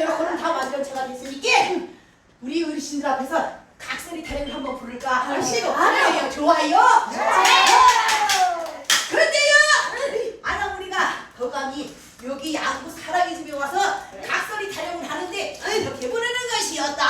여러분 다 완전체가 됐으니까? 우리 어르신들 앞에서 각설이 타령을 한번 부를까? 하시고 네. 아, 네. 네, 그래요 좋아요. 그런데요 아나 우리가 거감이 여기 양구 사랑의 집에 와서 각설이 타령을 하는데 이렇게 부르는 것이었다